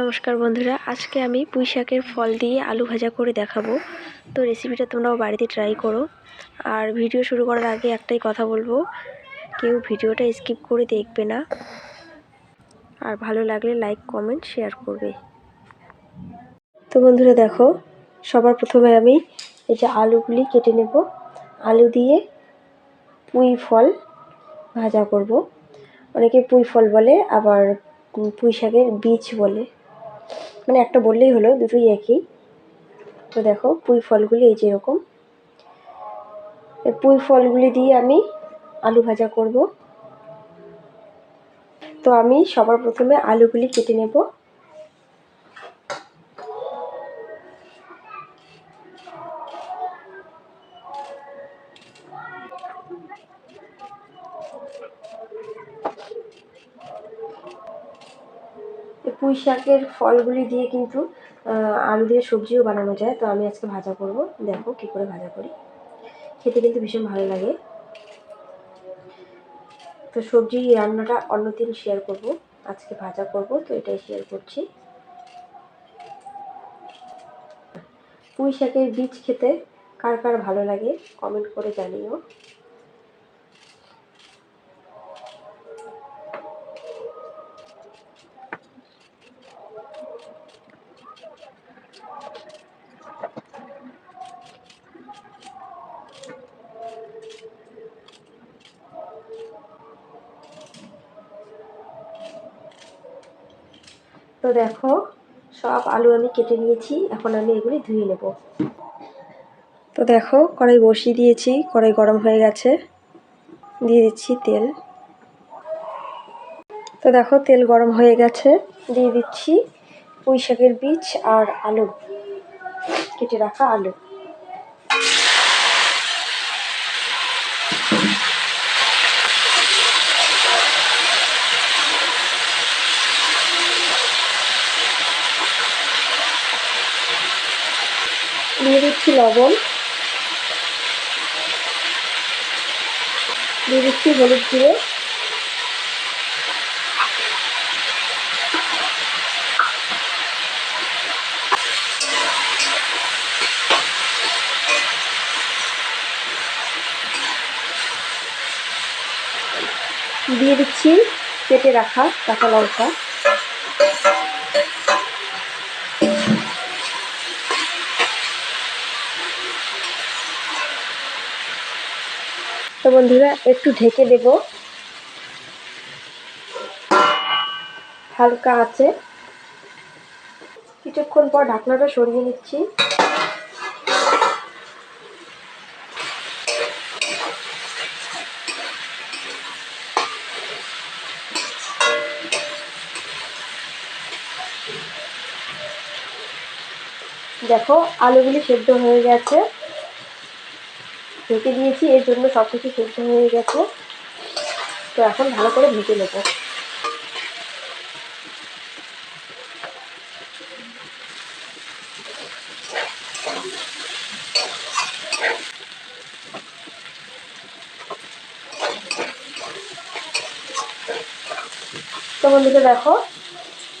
নমস্কার বন্ধুরা, আজকে আমি পুঁই শাকের ফল দিয়ে আলু ভাজা করে দেখাবো। তো রেসিপিটা তোমরাও বাড়িতে ট্রাই করো। আর ভিডিও শুরু করার আগে একটাই কথা বলব, কেউ ভিডিওটা স্কিপ করে দেখবে না। আর ভালো লাগলে লাইক কমেন্ট শেয়ার করবে। তো বন্ধুরা দেখো, সবার প্রথমে আমি এই যে আলুগুলি কেটে নেব। আলু দিয়ে পুঁই ফল ভাজা করব। অনেকে পুঁই ফল বলে, আবার পুঁই শাকের বীজ বলে। মানে একটা বললেই হলো, দুটোই একই। তো দেখো, পুঁই ফলগুলি এই যেরকম পুঁই ফলগুলি দিয়ে আমি আলু ভাজা করব। তো আমি সবার প্রথমে আলুগুলি কেটে নেব। পুঁই শাকের ফলগুলি দিয়ে কিন্তু আলু দিয়ে সবজিও বানানো যায়। তো আমি আজকে ভাজা করব। দেখো কী করে ভাজা করি। খেতে কিন্তু ভীষণ ভালো লাগে। তো সবজি রান্নাটা অন্য দিন শেয়ার করব। আজকে ভাজা করব, তো এটাই শেয়ার করছি। পুঁই শাকের বীজ খেতে কার কার ভালো লাগে কমেন্ট করে জানিও। তো দেখো, সব আলু আমি কেটে নিয়েছি, এখন আমি এগুলি ধুয়ে নেব। তো দেখো, কড়াই বসিয়ে দিয়েছি, কড়াই গরম হয়ে গেছে, দিয়ে দিচ্ছি তেল। তো দেখো, তেল গরম হয়ে গেছে, দিয়ে দিচ্ছি পুঁই শাকের বীজ আর আলু, কেটে রাখা আলু। দিয়ে দিচ্ছি লবণ। দিয়ে দিচ্ছি হলুদ দিয়ে দিয়ে দিচ্ছি কেটে রাখা কাঁচা লঙ্কা। তো বন্ধুরা, একটু ঢেকে দেব। হালকা আছে। কিছুক্ষণ পর ঢাকনাটা সরিয়ে নিচ্ছি। দেখো, আলুগুলি সেদ্ধ হয়ে গেছে। ঢেকে দিয়েছি, এর জন্য সব কিছু সেদ্ধ হয়ে গেছে। তো এখন ভালো করে ভেজে নেব। তো বন্ধুকে দেখো,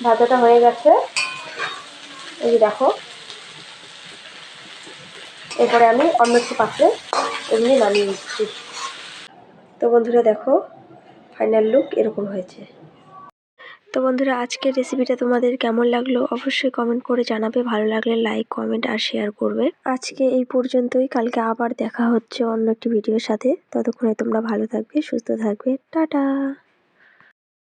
ভাজাটা হয়ে গেছে। এই দেখো। এরপরে আমি অন্য একটু পাত্রে এমনি নামিয়ে নিচ্ছি তো বন্ধুরা দেখো ফাইনাল লুক এরকম হয়েছে। তো বন্ধুরা, আজকের রেসিপিটা তোমাদের কেমন লাগল অবশ্যই কমেন্ট করে জানাবে। ভালো লাগলে লাইক কমেন্ট আর শেয়ার করবে। আজকে এই পর্যন্তই, কালকে আবার দেখা হচ্ছে অন্য একটি ভিডিওর সাথে। ততক্ষণে তোমরা ভালো থাকবে, সুস্থ থাকবে। টাটা!